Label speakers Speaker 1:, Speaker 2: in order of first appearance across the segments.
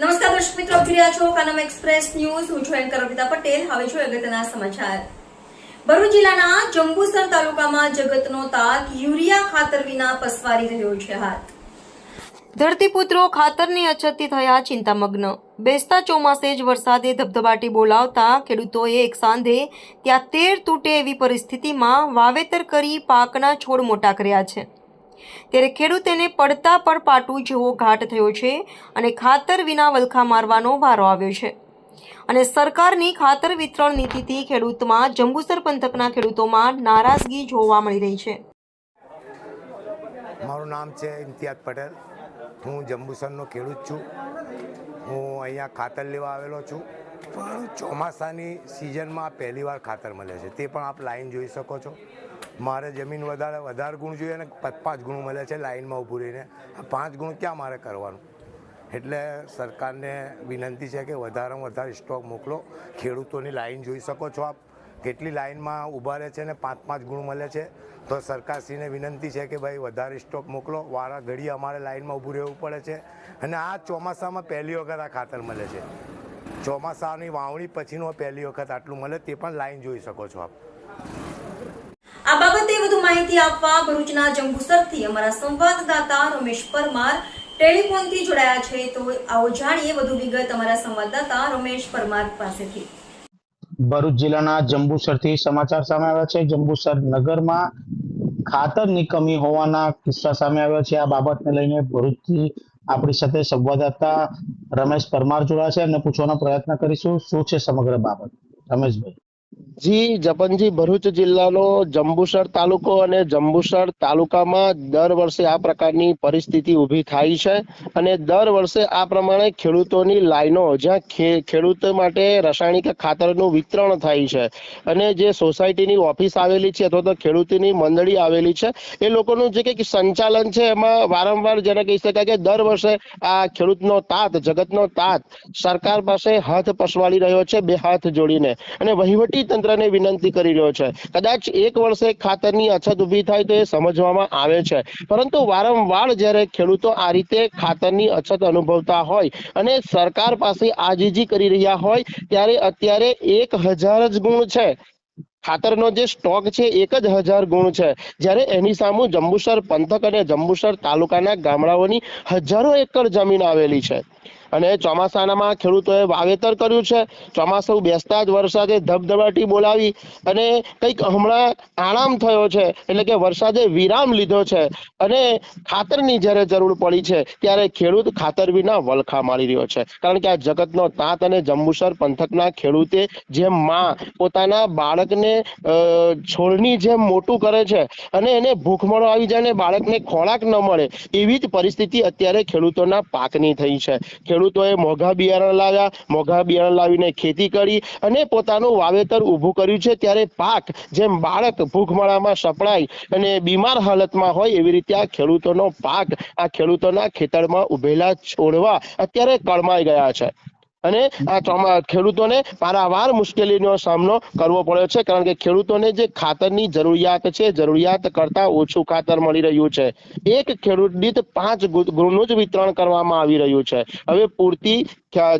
Speaker 1: નમસ્કાર દર્શક મિત્રો, આપ જોઈ રહ્યા છો કાનમ એક્સપ્રેસ ન્યૂઝ. હું છું એન્કર અમિતા પટેલ. હવે છું અગત્યના સમાચાર. ભરૂચ જિલ્લાના જંબુસર તાલુકામાં જગતનો તાત યુરિયા ખાતર વિના પસવારી રહ્યો છે હાથ. ધરતીપુત્રો ખાતરની અછતથી થયા ચિંતામગ્ન બેસતા ચોમાસે જ વરસાદે ધબધબાટી બોલાવતા ખેડૂતોએ એક સાંધે ત્યાં તેર તૂટે એવી પરિસ્થિતિમાં વાવેતર કરી પાકના છોડ મોટા કર્યા છે. ત્યારે ખેડૂતોને પડતા પર પાટું જેવો ઘાટ થયો છે અને ખાતર વિના વલખા મારવાનો વારો આવ્યો છે. અને સરકારની ખાતર વિતરણ નીતિથી ખેડૂતમાં જંબુસર પંથકના ખેડૂતોમાં નારાજગી જોવા મળી રહી છે.
Speaker 2: મારું નામ છે ઇમ્તિયાઝ પટેલ. હું જંબુસરનો ખેડૂત છું. હું અહીંયા ખાતર લેવા આવેલો છું. પણ ચોમાસાની સિઝનમાં પહેલીવાર ખાતર મળે છે. તે પણ આપ લાઈન જોઈ શકો છો. મારે જમીન વધારે વધારે ગુણ જોઈએ અને પાંચ ગુણ મળે છે લાઇનમાં ઊભું રહીને. આ પાંચ ગુણ ક્યાં મારે કરવાનું? એટલે સરકારને વિનંતી છે કે વધારેમાં વધારે સ્ટોક મોકલો. ખેડૂતોની લાઇન જોઈ શકો છો આપ. કેટલી લાઇનમાં ઊભા રહે છે ને પાંચ પાંચ ગુણ મળે છે. તો સરકારશ્રીને વિનંતી છે કે ભાઈ વધારે સ્ટોક મોકલો. વારા ઘડી અમારે લાઈનમાં ઊભું રહેવું પડે છે. અને આ ચોમાસામાં પહેલી વખત આ ખાતર મળે છે. ચોમાસાની વાવણી પછીનો પહેલી વખત આટલું મળે તે પણ લાઇન જોઈ શકો છો આપ.
Speaker 1: આ બાબતે વધુ માહિતી આપવા ભરૂચના જંબુસરથી અમારા સંવાદદાતા રમેશ પરમાર ટેલિફોનથી જોડાયા છે. તો આવો જાણીએ વધુ વિગત અમારા સંવાદદાતા રમેશ પરમાર પાસેથી.
Speaker 3: ભરૂચ જિલ્લાના જંબુસરથી સમાચાર સામે આવ્યા છે. જંબુસર નગરમાં ખાતરની કમી હોવાના કિસ્સા સામે આવ્યા છે. આ બાબતને લઈને ભરૂચથી આપણી સાથે સંવાદદાતા રમેશ પરમાર જોડાયા છે. એમને પૂછવાનો પ્રયત્ન કરીશું. શું છે સમગ્ર બાબત? રમેશભાઈ.
Speaker 4: જી, જપનજી ભરૂચ જિલ્લાનો જંબુસર તાલુકો અને જંબુસર તાલુકામાં દર વર્ષે આ પ્રકારની પરિસ્થિતિ ઊભી થાય છે અને દર વર્ષે આ પ્રમાણે ખેડૂતોની લાઈનો, જ્યાં ખેડૂત માટે રાસાયણિક ખાતરનું વિતરણ થાય છે અને જે સોસાયટીની ઓફિસ આવેલી છે અથવા તો ખેડૂતોની મંડળી આવેલી છે, એ લોકોનું જે કંઈક સંચાલન છે, એમાં વારંવાર જેને કહી શકાય કે દર વર્ષે આ ખેડૂતનો તાત, જગતનો તાત સરકાર પાસે હાથ પસવાડી રહ્યો છે બે હાથ જોડીને. અને વહીવટી તંત્રને વિનંતી કરી રહ્યો છે. કદાચ એક વર્ષે ખાતરની અછત ઊભી થાય તો એ સમજવામાં આવે છે. પરંતુ વારંવાર જ્યારે ખેડૂતો આ રીતે ખાતરની અછત અનુભવતા હોય અને સરકાર પાસે આજીજી કરી રહ્યા હોય, ત્યારે અત્યારે એક હજાર જ ગુણ છે. ખાતરનો જે સ્ટોક છે એક જ હજાર ગુણ છે. જ્યારે એની સામે જંબુસર પંથક અને જંબુસર તાલુકાના ગામડાઓની હજારો એકર જમીન આવેલી છે. અને ચોમાસાનામાં ખેડૂતોએ વાવેતર કર્યું છે. ચોમાસું બેસતા જ વરસાદે ધબધબાટી બોલાવી અને કંઈક હમણાં આરામ થયો છે. એટલે કે વરસાદે વિરામ લીધો છે. અને ખાતરની જ્યારે જરૂર પડી છે, ત્યારે ખેડૂત ખાતર વિના વલખા મારી રહ્યો છે. કારણ કે આ જગતનો તાંત અને જંબુસર પંથકના ખેડૂતે જેમ માં પોતાના બાળકને છોડની જેમ મોટું કરે છે અને એને ભૂખમરો આવી જાય ને બાળકને ખોરાક ન મળે, એવી જ પરિસ્થિતિ અત્યારે ખેડૂતોના પાકની થઈ છે. ખેડૂતોએ મોંઘા બિયારણ લાવ્યા, મોંઘા બિયારણ લાવીને ખેતી કરી અને પોતાનું વાવેતર ઊભું કર્યું છે. ત્યારે પાક જેમ બાળક ભૂખમળામાં સપડાય અને બીમાર હાલતમાં હોય એવી રીતે આ ખેડૂતોનો પાક આ ખેડૂતોના ખેતરમાં ઉભેલા છોડવા અત્યારે કળમાઈ ગયા છે. અને આ ખેડૂતોને પારાવાર મુશ્કેલીનો સામનો કરવો પડ્યો છે. કારણ કે ખેડૂતોને જે ખાતરની જરૂરિયાત છે, જરૂરિયાત કરતા ઓછું ખાતર મળી રહ્યું છે. એક ખેડૂત દીઠ પાંચ ગુ- ગુણનું જ વિતરણ કરવામાં આવી રહ્યું છે. હવે પૂરતી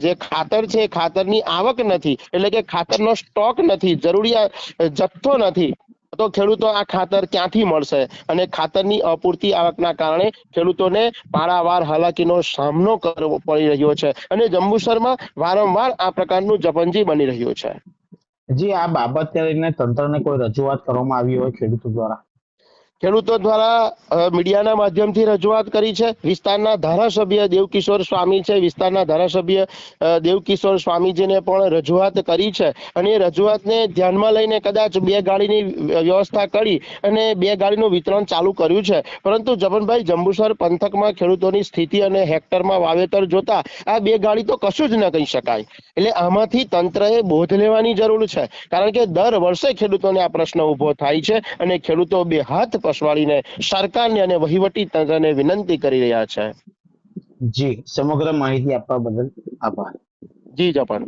Speaker 4: જે ખાતર છે ખાતરની આવક નથી. એટલે કે ખાતરનો સ્ટોક નથી જરૂરિયાત જથ્થો નથી. તો ખેડૂતો આ ખાતર ક્યાંથી મળશે? અને ખાતરની અપૂરતી આવકના કારણે ખેડૂતોને પારાવાર હાલાકીનો સામનો કરવો પડી રહ્યો છે. અને જંબુસરમાં વારંવાર આ પ્રકારનું જપંજી બની રહ્યું છે.
Speaker 3: જી, આ બાબતને લઈને તંત્રને કોઈ રજૂઆત કરવામાં આવી હોય ખેડૂતો દ્વારા?
Speaker 4: ખેડૂતો દ્વારા મીડિયાના માધ્યમથી રજૂઆત કરી છે. વિસ્તારના ધારાસભ્ય દેવકિશોર સ્વામી છે. વિસ્તારના ધારાસભ્ય દેવકિશોર સ્વામીજીને પણ રજૂઆત કરી છે. અને એ રજૂઆતને ધ્યાનમાં લઈને કદાચ બે ગાડીની વ્યવસ્થા કરી અને બે ગાડીનું વિતરણ ચાલુ કર્યું છે. પરંતુ જમનભાઈ જંબુસર પંથકમાં ખેડૂતોની સ્થિતિ અને હેક્ટરમાં વાવેતર જોતા આ બે ગાડી તો કશું જ ન કહી શકાય. એટલે આમાંથી તંત્રએ બોધ લેવાની જરૂર છે. કારણ કે દર વર્ષે ખેડૂતોને આ પ્રશ્ન ઊભો થાય છે અને ખેડૂતો બે હાથ પસવાડીને સરકારને અને વહીવટી તંત્રને વિનંતી કરી રહ્યા છે.
Speaker 3: જી સમગ્ર માહિતી આપવા બદલ આભાર.
Speaker 4: જી જપન.